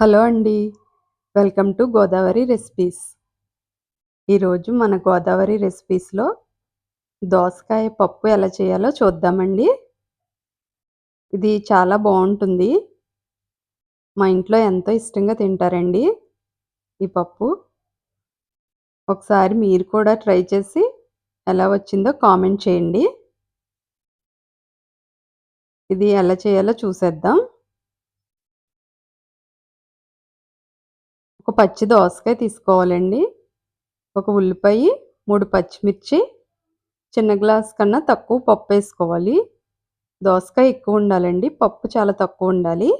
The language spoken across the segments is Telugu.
హలో అండి. Welcome to Godavari recipes. ఈరోజు మన గోదావరి రెసిపీస్లో దోసకాయ పప్పు ఎలా చేయాలో చూద్దామండి. ఇది చాలా బాగుంటుంది. మా ఇంట్లో ఎంతో ఇష్టంగా తింటారండి ఈ పప్పు. ఒకసారి మీరు కూడా ట్రై చేసి ఎలా వచ్చిందో కామెంట్ చేయండి. ఇది ఎలా చేయాలో చూసేద్దాం. ఒక పచ్చి దోసకాయ తీసుకోవాలండి. ఒక ఉల్లిపాయ మూడు పచ్చిమిర్చి చిన్న గ్లాస్ కన్నా తక్కువ పప్పు వేసుకోవాలి. దోసకాయ ఎక్కువ ఉండాలండి పప్పు చాలా తక్కువ ఉండాలి.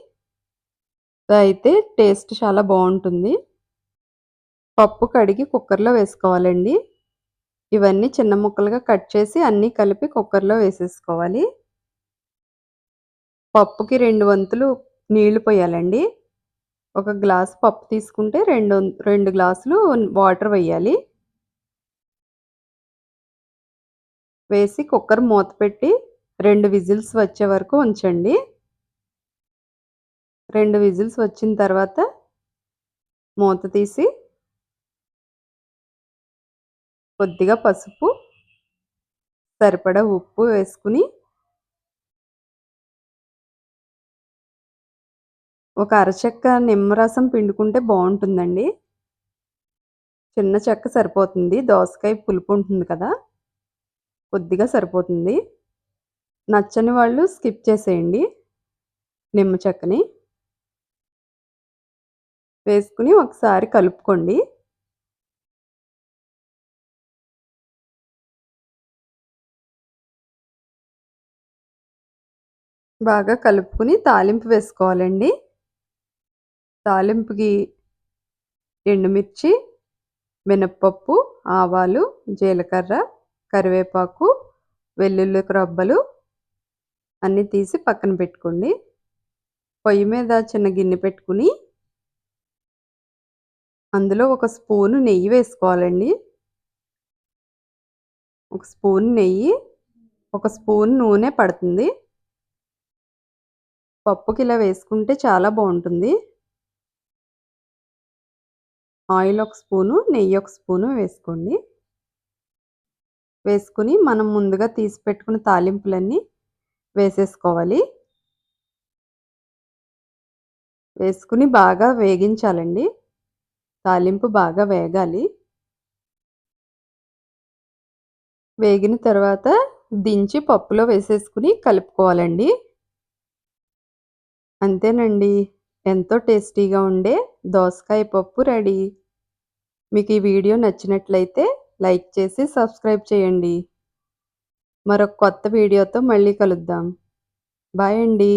అయితే టేస్ట్ చాలా బాగుంటుంది. పప్పు కడిగి కుక్కర్లో వేసుకోవాలండి. ఇవన్నీ చిన్న ముక్కలుగా కట్ చేసి అన్నీ కలిపి కుక్కర్లో వేసేసుకోవాలి. పప్పుకి రెండు వంతులు నీళ్ళు పోయాలండి. ఒక గ్లాస్ పప్పు తీసుకుంటే రెండు రెండు గ్లాసులు వాటర్ వేయాలి. వేసి కుక్కర్ మూత పెట్టి రెండు విజిల్స్ వచ్చే వరకు ఉంచండి. రెండు విజిల్స్ వచ్చిన తర్వాత మూత తీసి కొద్దిగా పసుపు సరిపడా ఉప్పు వేసుకుని ఒక అరచెక్క నిమ్మరసం పిండుకుంటే బాగుంటుందండి. చిన్న చెక్క సరిపోతుంది. దోసకాయ పులుపు ఉంటుంది కదా? కొద్దిగా సరిపోతుంది. నచ్చని వాళ్ళు స్కిప్ చేసేయండి నిమ్మ చెక్కని. వేసుకుని ఒకసారి కలుపుకోండి. బాగా కలుపుకుని తాలింపు వేసుకోవాలండి. తాలింపుకి ఎండుమిర్చి మినప్పప్పు ఆవాలు జీలకర్ర కరివేపాకు వెల్లుల్లి రబ్బలు అన్నీ తీసి పక్కన పెట్టుకోండి. పొయ్యి మీద చిన్న గిన్నె పెట్టుకుని అందులో ఒక స్పూను నెయ్యి వేసుకోవాలండి. ఒక స్పూన్ నెయ్యి ఒక స్పూన్ నూనె పడుతుంది. పప్పుకి ఇలా వేసుకుంటే చాలా బాగుంటుంది. ఆయిల్ ఒక స్పూను నెయ్యి ఒక స్పూను వేసుకోండి. వేసుకుని మనం ముందుగా తీసి పెట్టుకున్న తాలింపులన్నీ వేసేసుకోవాలి. వేసుకుని బాగా వేగించాలండి. తాలింపు బాగా వేగాలి. వేగిన తర్వాత దించి పప్పులో వేసేసుకుని కలుపుకోవాలండి. అంతేనండి. ఎంతో టేస్టీగా ఉండే దోసకాయ పప్పు రెడీ. మీకు ఈ వీడియో నచ్చినట్లయితే లైక్ చేసి సబ్స్క్రైబ్ చేయండి. మరొక కొత్త వీడియోతో మళ్ళీ కలుద్దాం. బాయ్ అండి.